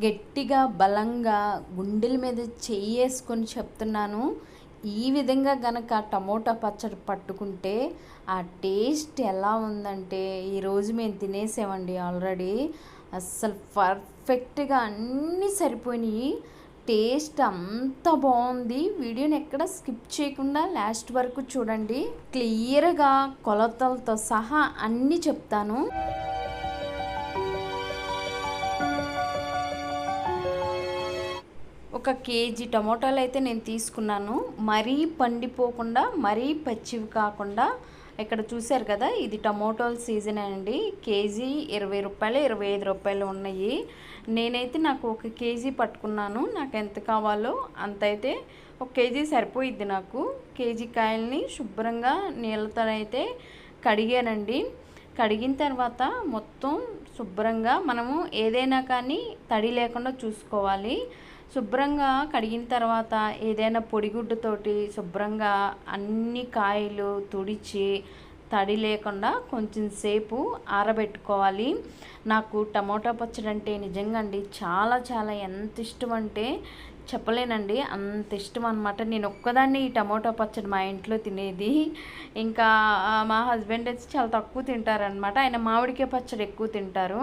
గట్టిగా బలంగా గుండెల మీద చెయ్యేసుకొని చెప్తున్నాను. ఈ విధంగా గనక టమోటా పచ్చడి పట్టుకుంటే ఆ టేస్ట్ ఎలా ఉందంటే ఈరోజు మేము తినేసామండి ఆల్రెడీ. అస్సలు పర్ఫెక్ట్గా అన్నీ సరిపోయినాయి. టేస్ట్ అంత బాగుంది. వీడియోని ఎక్కడ స్కిప్ చేయకుండా లాస్ట్ వరకు చూడండి. క్లియర్గా కొలతలతో సహా అన్నీ చెప్తాను. ఒక కేజీ టమోటాలు అయితే నేను తీసుకున్నాను. మరీ పండిపోకుండా మరీ పచ్చివి కాకుండా ఇక్కడ చూశారు కదా ఇది టమోటాల సీజన్ అండి. కేజీ ఇరవై రూపాయలు ఇరవై ఐదు రూపాయలు ఉన్నాయి. నేనైతే నాకు ఒక కేజీ పట్టుకున్నాను. నాకు ఎంత కావాలో అంత అయితే ఒక కేజీ సరిపోయిద్ది నాకు. కేజీ కాయల్ని శుభ్రంగా నీళ్ళతో అయితే కడిగానండి. కడిగిన తర్వాత మొత్తం శుభ్రంగా మనము ఏదైనా కానీ తడి లేకుండా చూసుకోవాలి. శుభ్రంగా కడిగిన తర్వాత ఏదైనా పొడిగుడ్డతోటి శుభ్రంగా అన్ని కాయలు తుడిచి తడి లేకుండా కొంచెం సేపు ఆరబెట్టుకోవాలి. నాకు టమోటా పచ్చడి అంటే నిజంగా అండి చాలా చాలా ఎంత ఇష్టం అంటే చెప్పలేనండి. అంత ఇష్టం అనమాట నేను ఒక్కదాన్ని ఈ టమోటా పచ్చడి మా ఇంట్లో తినేది. ఇంకా మా హస్బెండ్ అయితే చాలా తక్కువ తింటారనమాట ఆయన మామిడికాయ పచ్చడి ఎక్కువ తింటారు.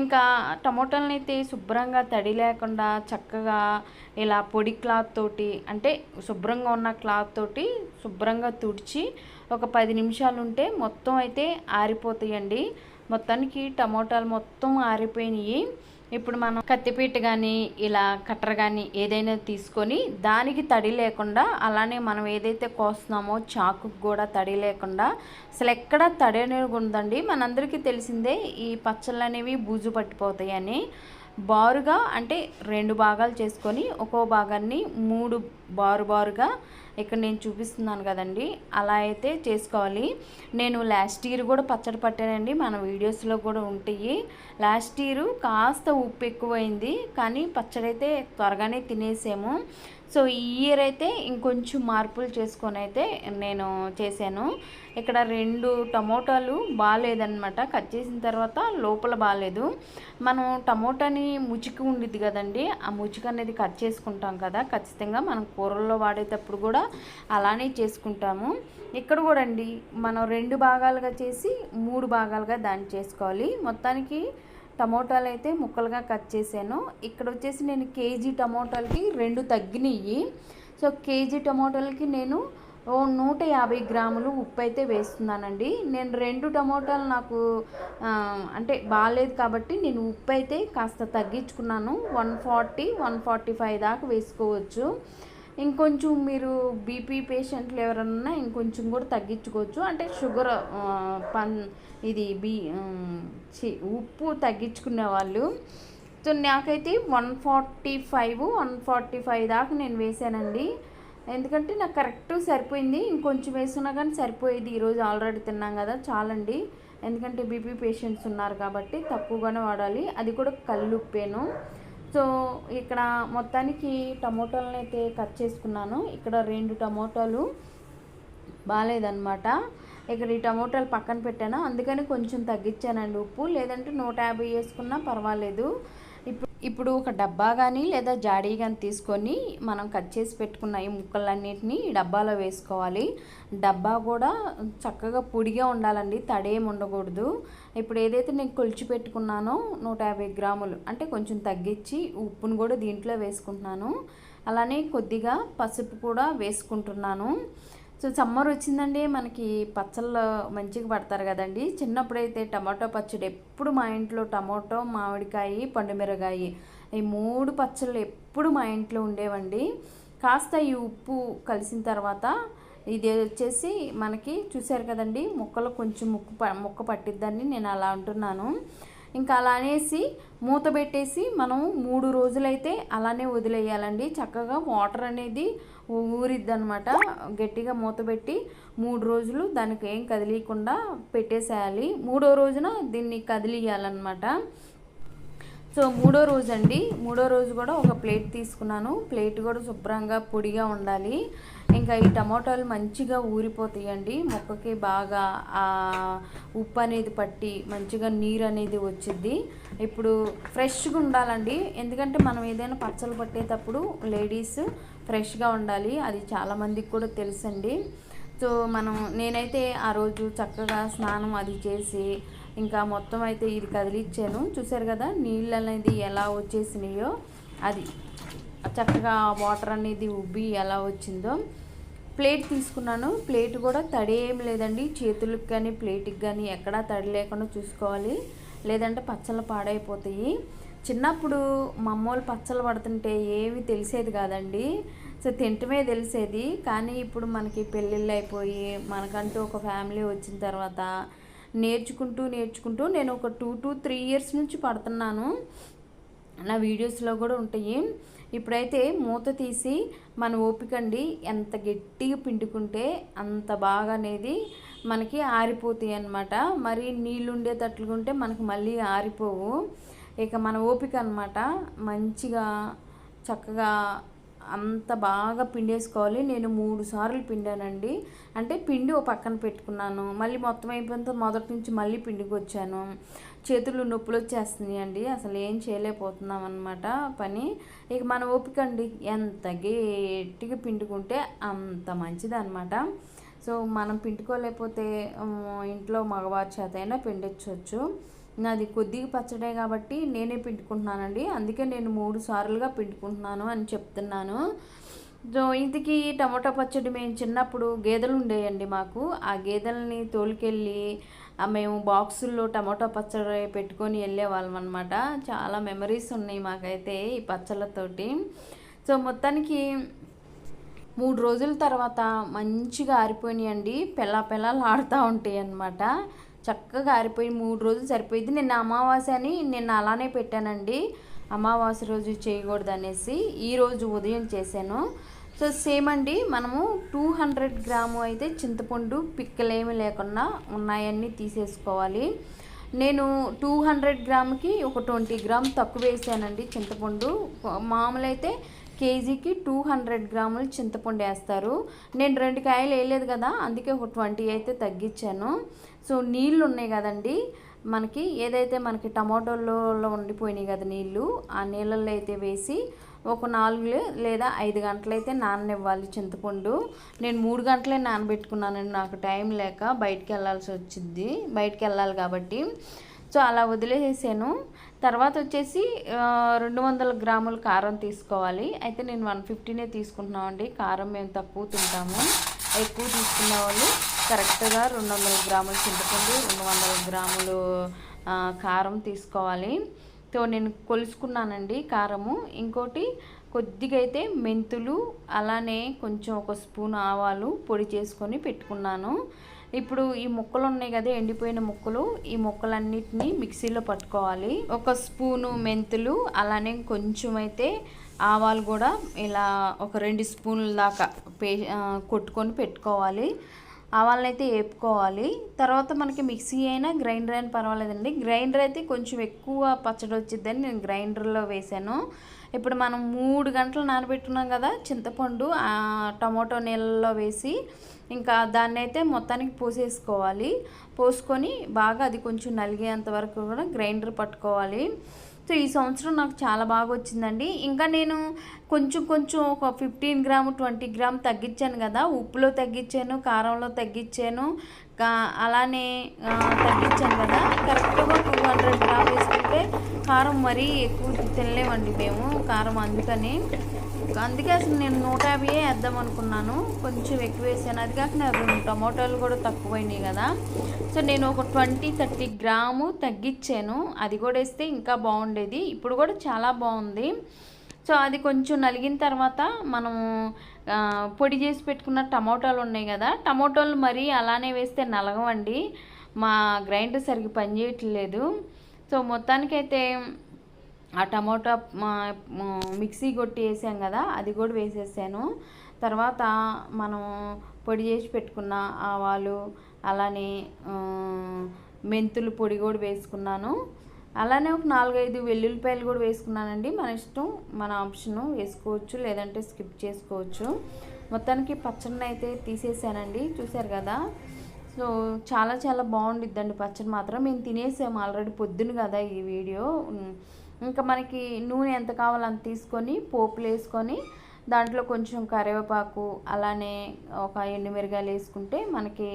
ఇంకా టమోటాలని అయితే శుభ్రంగా తడి లేకుండా చక్కగా ఇలా పొడి క్లాత్ తోటి అంటే శుభ్రంగా ఉన్న క్లాత్ తోటి శుభ్రంగా తుడిచి ఒక పది నిమిషాలు ఉంటే మొత్తం అయితే ఆరిపోతాయండి. మొత్తానికి టమోటాలు మొత్తం ఆరిపోయినాయి. ఇప్పుడు మనం కత్తిపీట కానీ ఇలా కట్టర్ కానీ ఏదైనా తీసుకొని దానికి తడి లేకుండా అలానే మనం ఏదైతే కోస్తున్నామో చాకుకు కూడా తడి లేకుండా అసలు ఎక్కడ తడి అనేది ఉందండి మనందరికీ తెలిసిందే ఈ పచ్చళ్ళు అనేవి బూజు పట్టిపోతాయని. బారుగా అంటే రెండు భాగాలు చేసుకొని ఒక్కో భాగాన్ని మూడు బారు బారుగా ఇక్కడ నేను చూపిస్తున్నాను కదండి. అలా అయితే చేసుకోవాలి. నేను లాస్ట్ ఇయర్ కూడా పచ్చడి పట్టానండి. మన వీడియోస్లో కూడా ఉంటాయి. లాస్ట్ ఇయర్ కాస్త ఉప్పు ఎక్కువైంది. కానీ పచ్చడి అయితే త్వరగానే తినేసాము. సో ఈ ఇయర్ అయితే ఇంకొంచెం మార్పులు చేసుకొని అయితే నేను చేశాను. ఇక్కడ రెండు టమోటాలు బాగాలేదనమాట కట్ చేసిన తర్వాత లోపల బాగాలేదు మనం టమోటాని ముచికి ఉండిద్ది కదండి. ఆ ముచిక అనేది కట్ చేసుకుంటాం కదా. ఖచ్చితంగా మనం కూరల్లో వాడేటప్పుడు కూడా అలానే చేసుకుంటాము. ఇక్కడ కూడా అండి మనం రెండు భాగాలుగా చేసి మూడు భాగాలుగా దాన్ని చేసుకోవాలి. మొత్తానికి టమోటాలు అయితే ముక్కలుగా కట్ చేశాను. ఇక్కడ వచ్చేసి నేను కేజీ టమోటాలకి రెండు తగ్గినాయి సో కేజీ టమోటాలకి నేను ఓ నూట యాభై గ్రాములు ఉప్పు అయితే వేస్తున్నానండి. నేను రెండు టమోటాలు నాకు అంటే బాగాలేదు కాబట్టి నేను ఉప్పు అయితే కాస్త తగ్గించుకున్నాను. One forty one forty five దాకా వేసుకోవచ్చు. ఇంకొంచెం మీరు బీపీ పేషెంట్లు ఎవరన్నా ఇంకొంచెం కూడా తగ్గించుకోవచ్చు. అంటే షుగర్ పన్ ఇది బీ ఉప్పు తగ్గించుకునే వాళ్ళు. సో నాకైతే one forty five one forty five దాకా నేను వేసానండి. ఎందుకంటే నాకు కరెక్ట్ సరిపోయింది. ఇంకొంచెం వేసుకున్నా కానీ సరిపోయేది. ఈరోజు ఆల్రెడీ తిన్నాం కదా చాలండి. ఎందుకంటే బీపీ పేషెంట్స్ ఉన్నారు కాబట్టి తక్కువగానే వాడాలి. అది కూడా కల్లుప్పేను. సో ఇక్కడ మొత్తానికి టమోటాలను అయితే కట్ చేసుకున్నాను. ఇక్కడ రెండు టమోటాలు బాగాలేదనమాట ఇక్కడ ఈ టమోటాలు పక్కన పెట్టాను. అందుకని కొంచెం తగ్గించానండి ఉప్పు. లేదంటే నూట యాభై వేసుకున్నా పర్వాలేదు. ఇప్పుడు ఒక డబ్బా కానీ లేదా జాడీ కానీ తీసుకొని మనం కట్ చేసి పెట్టుకున్న ఈ ముక్కలన్నిటిని డబ్బాలో వేసుకోవాలి. డబ్బా కూడా చక్కగా పొడిగా ఉండాలండి తడేం ఉండకూడదు. ఇప్పుడు ఏదైతే నేను కొలిచి పెట్టుకున్నానో నూట యాభై గ్రాములు అంటే కొంచెం తగ్గించి ఉప్పును కూడా దీంట్లో వేసుకుంటున్నాను. అలానే కొద్దిగా పసుపు కూడా వేసుకుంటున్నాను. సో సమ్మర్ వచ్చిందండి. మనకి పచ్చళ్ళు మంచిగా పడతారు కదండి. చిన్నప్పుడైతే టమాటో పచ్చడి ఎప్పుడు మా ఇంట్లో టమాటో మామిడికాయ పండుమిరకాయ ఈ మూడు పచ్చళ్ళు ఎప్పుడు మా ఇంట్లో ఉండేవండి. కాస్త ఈ ఉప్పు కలిసిన తర్వాత ఇది వచ్చేసి మనకి చూసారు కదండి ముక్కలు కొంచెం ముక్కు ముక్క పట్టిద్దని నేను అలా అంటున్నాను. ఇంకా అలా అనేసి మూత పెట్టేసి మనం మూడు రోజులైతే అలానే వదిలేయాలండి. చక్కగా వాటర్ అనేది ఊరిద్దనమాట గట్టిగా మూత పెట్టి మూడు రోజులు దానికి ఏం కదిలీయకుండా పెట్టేసేయాలి. మూడో రోజున దీన్ని కదిలియాలన్నమాట సో మూడో రోజు అండి మూడో రోజు కూడా ఒక ప్లేట్ తీసుకున్నాను. ప్లేట్ కూడా శుభ్రంగా పొడిగా ఉండాలి. ఇంకా ఈ టమాటాలు మంచిగా ఊరిపోతాయండి. మొక్కకి బాగా ఆ ఉప్పు అనేది పట్టి మంచిగా నీరు అనేది వచ్చింది ఇప్పుడు ఫ్రెష్గా ఉండాలండి. ఎందుకంటే మనం ఏదైనా పచ్చలు పట్టేటప్పుడు లేడీస్ ఫ్రెష్గా ఉండాలి. అది చాలామందికి కూడా తెలుసండి. సో మనం నేనైతే ఆ రోజు చక్కగా స్నానం అది చేసి ఇంకా మొత్తం అయితే ఇది కదిలిచ్చాను. చూసారు కదా నీళ్ళు అనేది ఎలా వచ్చేసినాయో అది చక్కగా వాటర్ అనేది ఉబ్బి ఎలా వచ్చిందో. ప్లేట్ తీసుకున్నాను. ప్లేట్ కూడా తడి ఏం లేదండి. చేతులకు కానీ ప్లేట్కి కానీ ఎక్కడా తడి లేకుండా చూసుకోవాలి. లేదంటే పచ్చళ్ళు పాడైపోతాయి. చిన్నప్పుడు మా అమ్మోళ్ళు పచ్చలు పడుతుంటే ఏమి తెలిసేది కాదండి. సో తింటమే తెలిసేది. కానీ ఇప్పుడు మనకి పెళ్ళిళ్ళు అయిపోయి మనకంటూ ఒక ఫ్యామిలీ వచ్చిన తర్వాత నేర్చుకుంటూ నేర్చుకుంటూ నేను ఒక టూ టు త్రీ ఇయర్స్ నుంచి పడుతున్నాను. నా వీడియోస్లో కూడా ఉంటాయి. ఇప్పుడైతే మూత తీసి మన ఓపికండి ఎంత గట్టిగా పిండుకుంటే అంత బాగా అనేది మనకి ఆరిపోతాయి అన్నమాట. మరి నీళ్ళు ఉండేటట్లుగా ఉంటే మనకు మళ్ళీ ఆరిపోవు. ఇక మన ఓపిక అనమాట మంచిగా చక్కగా అంత బాగా పిండేసుకోవాలి. నేను మూడు సార్లు పిండానండి. అంటే పిండి ఓ పక్కన పెట్టుకున్నాను. మళ్ళీ మొత్తం అయిపోయిన మొదటి నుంచి మళ్ళీ పిండికి వచ్చాను చేతులు నొప్పులు వచ్చేస్తున్నాయి అండి అసలు ఏం చేయలేకపోతున్నాం అనమాట పని. ఇక మన ఓపిక అండి. ఎంత గట్టిగా పిండుకుంటే అంత మంచిది అనమాట సో మనం పిండుకోలేకపోతే ఇంట్లో మగవారి చేత అయినా పిండించవచ్చు నాది కొద్దిగా పచ్చడే కాబట్టి నేనే పిండుకుంటున్నానండి. అందుకే నేను మూడు సార్లుగా పిండుకుంటున్నాను అని చెప్తున్నాను. సో ఇంటికి టమాటా పచ్చడి మేము చిన్నప్పుడు గేదెలు ఉండేయండి మాకు. ఆ గేదెలని తోలుకెళ్ళి మేము బాక్సుల్లో టమాటా పచ్చడి పెట్టుకొని వెళ్ళేవాళ్ళం అనమాట చాలా మెమరీస్ ఉన్నాయి మాకైతే ఈ పచ్చళ్ళతోటి. సో మొత్తానికి మూడు రోజుల తర్వాత మంచిగా ఆరిపోయినాయండి. పెళ్ళ పెళ్ళాలు ఆడుతూ ఉంటాయి అన్నమాట చక్కగా ఆరిపోయి మూడు రోజులు సరిపోయింది. నిన్న అమావాస్య అని నిన్న అలానే పెట్టానండి. అమావాస్య రోజు చేయకూడదు అనేసి ఈరోజు ఉదయం చేశాను. సో సేమ్ అండి. మనము టూ హండ్రెడ్ గ్రాము అయితే చింతపండు పిక్కలేమి లేకుండా ఉన్నాయన్నీ తీసేసుకోవాలి. నేను టూ హండ్రెడ్ గ్రామ్కి ఒక ట్వంటీ గ్రామ్ తక్కువ వేసానండి చింతపండు. మామూలు అయితే కేజీకి టూ హండ్రెడ్ గ్రాములు చింతపండు వేస్తారు. నేను రెండు కాయలు వేయలేదు కదా అందుకే ఒక ట్వంటీ అయితే తగ్గించాను. సో నీళ్ళు ఉన్నాయి కదండి మనకి ఏదైతే మనకి టమాటోలో ఉండిపోయినాయి కదా నీళ్ళు ఆ నీళ్ళల్లో అయితే వేసి ఒక నాలుగు లేదా ఐదు గంటలైతే నాననివ్వాలి చింతపండు. నేను మూడు గంటలే నానబెట్టుకున్నానండి నాకు టైం లేక బయటికి వెళ్ళాల్సి వచ్చింది బయటికి వెళ్ళాలి కాబట్టి. సో అలా వదిలేసాను తర్వాత వచ్చేసి రెండు వందల గ్రాముల కారం తీసుకోవాలి. అయితే నేను వన్ ఫిఫ్టీనే తీసుకుంటున్నామండి. కారం మేము తక్కువ తింటాము. ఎక్కువ తీసుకున్న వాళ్ళు కరెక్ట్గా రెండు వందల గ్రాములు చింతపండు రెండు వందల గ్రాములు కారం తీసుకోవాలి. సో నేను కొలుసుకున్నానండి కారము. ఇంకోటి కొద్దిగా అయితే మెంతులు అలానే కొంచెం ఒక స్పూన్ ఆవాలు పొడి చేసుకొని పెట్టుకున్నాను. ఇప్పుడు ఈ ముక్కలు ఉన్నాయి కదా ఎండిపోయిన ముక్కలు ఈ ముక్కలన్నిటిని మిక్సీలో పట్టుకోవాలి. ఒక స్పూను మెంతులు అలానే కొంచెం అయితే ఆవాలు కూడా ఇలా ఒక రెండు స్పూన్ల దాకా పే కొట్టుకొని పెట్టుకోవాలి. ఆవాలను అయితే వేపుకోవాలి తర్వాత మనకి మిక్సీ అయినా గ్రైండర్ అయినా పర్వాలేదండి. గ్రైండర్ అయితే కొంచెం ఎక్కువ పచ్చడి వచ్చిద్దని నేను గ్రైండర్లో వేసాను. ఇప్పుడు మనం మూడు గంటలు నానబెట్టుకున్నాం కదా చింతపండు టమాటో నీళ్ళలో వేసి ఇంకా దాన్ని అయితే మొత్తానికి పోసేసుకోవాలి. పోసుకొని బాగా అది కొంచెం నలిగేంత వరకు కూడా గ్రైండర్ పట్టుకోవాలి. సో ఈ సంవత్సరం నాకు చాలా బాగా వచ్చిందండి. ఇంకా నేను కొంచెం కొంచెం ఒక ఫిఫ్టీన్ గ్రామ్ ట్వంటీ గ్రామ్ తగ్గించాను కదా. ఉప్పులో తగ్గించాను కారంలో తగ్గించాను అలానే తగ్గించాను కదా. కరెక్ట్గా టూ హండ్రెడ్ గ్రామ్ వేసుకుంటే కారం మరీ ఎక్కువ తినలేమండి మేము కారం అందుకని. అందుకే అసలు నేను నూట యాభై వేద్దాం అనుకున్నాను. కొంచెం ఎక్కువ వేసాను. అది కాక రెండు టమాటాలు కూడా తక్కువైనాయి కదా. సో నేను ఒక ట్వంటీ థర్టీ గ్రాము తగ్గించాను. అది కూడా వేస్తే ఇంకా బాగుండేది. ఇప్పుడు కూడా చాలా బాగుంది. సో అది కొంచెం నలిగిన తర్వాత మనము పొడి చేసి పెట్టుకున్న టమాటాలు ఉన్నాయి కదా. టమాటాలు మరీ అలానే వేస్తే నలగవండి. మా గ్రైండర్ సరిగ్గా పనిచేయట్లేదు. సో మొత్తానికైతే ఆ టమోటా మిక్సీ కొట్టి వేసాం కదా అది కూడా వేసేసాను. తర్వాత మనం పొడి చేసి పెట్టుకున్న ఆవాలు అలానే మెంతులు పొడి కూడా వేసుకున్నాను. అలానే ఒక నాలుగైదు వెల్లుల్లిపాయలు కూడా వేసుకున్నానండి. మన ఇష్టం మన ఆప్షను వేసుకోవచ్చు లేదంటే స్కిప్ చేసుకోవచ్చు. మొత్తానికి పచ్చడిని అయితే తీసేసానండి చూసారు కదా. సో చాలా చాలా బాగుండిద్దండి పచ్చడి మాత్రం. మేము తినేసాము ఆల్రెడీ పొద్దున కదా ఈ వీడియో. ఇంకా మనకి నూనె ఎంత కావాలో అంత తీసుకొని పోపులు వేసుకొని దాంట్లో కొంచెం కరివేపాకు అలానే ఒక ఎండుమిరగాయలు వేసుకుంటే మనకి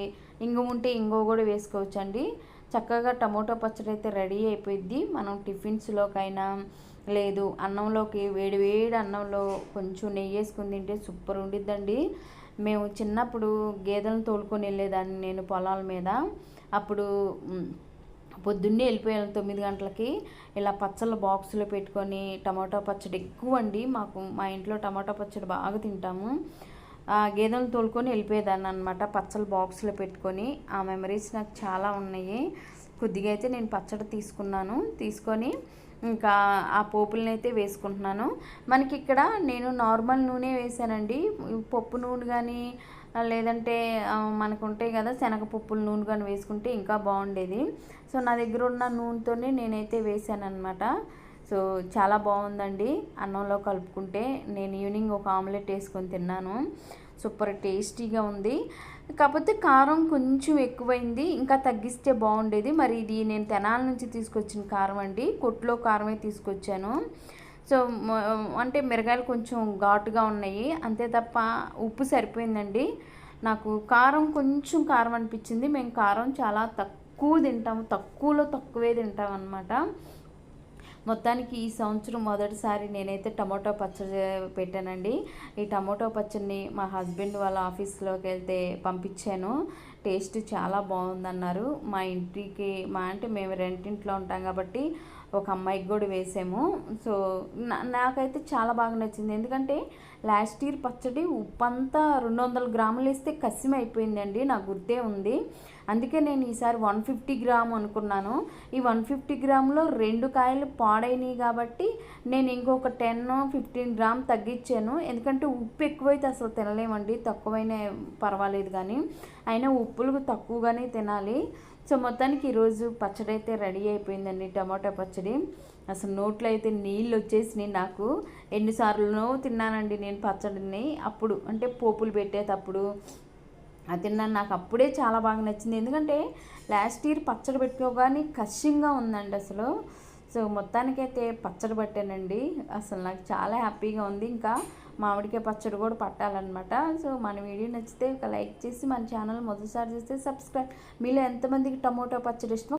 ఇంగు ఉంటే ఇంగో కూడా వేసుకోవచ్చండి. చక్కగా టమోటో పచ్చడి అయితే రెడీ అయిపోయింది మనం టిఫిన్స్లోకైనా లేదు అన్నంలోకి వేడి వేడి అన్నంలో కొంచెం నెయ్యి వేసుకుని తింటే సూపర్ ఉండిద్దండి. మేము చిన్నప్పుడు గేదెలను తోలుకొని వెళ్ళేదాన్ని నేను పొలాల మీద. అప్పుడు పొద్దున్నే వెళ్ళిపోయాను తొమ్మిది గంటలకి. ఇలా పచ్చళ్ళ బాక్సులో పెట్టుకొని టమాటా పచ్చడి ఎక్కువ అండి మాకు మా ఇంట్లో టమాటా పచ్చడి బాగా తింటాము. గేదెలను తోలుకొని వెళ్ళిపోయేదాన్ని అనమాట పచ్చళ్ళ బాక్స్లో పెట్టుకొని. ఆ మెమరీస్ నాకు చాలా ఉన్నాయి. కొద్దిగా అయితే నేను పచ్చడి తీసుకున్నాను. తీసుకొని ఇంకా ఆ పోపులను అయితే వేసుకుంటున్నాను. మనకి ఇక్కడ నేను నార్మల్ నూనె వేసానండి. పప్పు నూనె కానీ లేదంటే మనకు ఉంటాయి కదా శనగపప్పులు నూనె కానీ వేసుకుంటే ఇంకా బాగుండేది. సో నా దగ్గర ఉన్న నూనెతోనే నేనైతే వేసాను అనమాట సో చాలా బాగుందండి. అన్నంలో కలుపుకుంటే నేను ఈవినింగ్ ఒక ఆమ్లెట్ వేసుకొని తిన్నాను. సూపర్ టేస్టీగా ఉంది. కాకపోతే కారం కొంచెం ఎక్కువైంది. ఇంకా తగ్గిస్తే బాగుండేది. మరి ఇది నేను తెనాల నుంచి తీసుకొచ్చిన కారం అండి. కొట్లో కారమే తీసుకొచ్చాను. సో అంటే మిరగాయలు కొంచెం ఘాటుగా ఉన్నాయి. అంతే తప్ప ఉప్పు సరిపోయిందండి. నాకు కారం కొంచెం కారం అనిపించింది. మేము కారం చాలా తక్కువ తింటాము. తక్కువలో తక్కువే తింటాం అనమాట మొత్తానికి ఈ సంవత్సరం మొదటిసారి నేనైతే టమాటో పచ్చడి పెట్టానండి. ఈ టమాటో పచ్చడిని మా హస్బెండ్ వాళ్ళ ఆఫీస్లోకి వెళ్తే పంపించాను. టేస్ట్ చాలా బాగుందన్నారు. మా ఇంటికి మా అంటే మేము రెంటింట్లో ఉంటాం కాబట్టి ఒక అమ్మాయికి కూడా వేసాము. సో నాకైతే చాలా బాగా నచ్చింది. ఎందుకంటే లాస్ట్ ఇయర్ పచ్చడి ఉప్పు అంతా రెండు వందల గ్రాములు వేస్తే కసిమ అయిపోయిందండి. నాకు గుర్తే ఉంది. అందుకే నేను ఈసారి వన్ ఫిఫ్టీ గ్రామ్ అనుకున్నాను. ఈ వన్ ఫిఫ్టీ గ్రామ్లో రెండు కాయలు పాడైనవి కాబట్టి నేను ఇంకొక టెన్ ఫిఫ్టీన్ గ్రామ్ తగ్గించాను. ఎందుకంటే ఉప్పు ఎక్కువైతే అసలు తినలేమండి. తక్కువైనా పర్వాలేదు కానీ అయినా ఉప్పులు తక్కువగానే తినాలి. సో మొత్తానికి ఈరోజు పచ్చడి అయితే రెడీ అయిపోయిందండి టమాటా పచ్చడి. అసలు నోట్లో అయితే నీళ్ళు వచ్చేసినాయి నాకు. ఎన్నిసార్లు తిన్నానండి నేను పచ్చడిని. అప్పుడు అంటే పోపులు పెట్టేటప్పుడు అది తిన్నాను. నాకు అప్పుడే చాలా బాగా నచ్చింది. ఎందుకంటే లాస్ట్ ఇయర్ పచ్చడి పెట్టుకోగానే కష్టంగా ఉందండి అసలు. సో మొత్తానికైతే పచ్చడి పట్టానండి. అసలు నాకు చాలా హ్యాపీగా ఉంది. ఇంకా మామిడికాయ పచ్చడి కూడా పట్టాలన్నమాట. సో మన వీడియో నచ్చితే ఒక లైక్ చేసి మన ఛానల్ మొదటిసారి చేస్తే సబ్స్క్రైబ్. మీలో ఎంతమందికి టమోటో పచ్చడి ఇష్టమో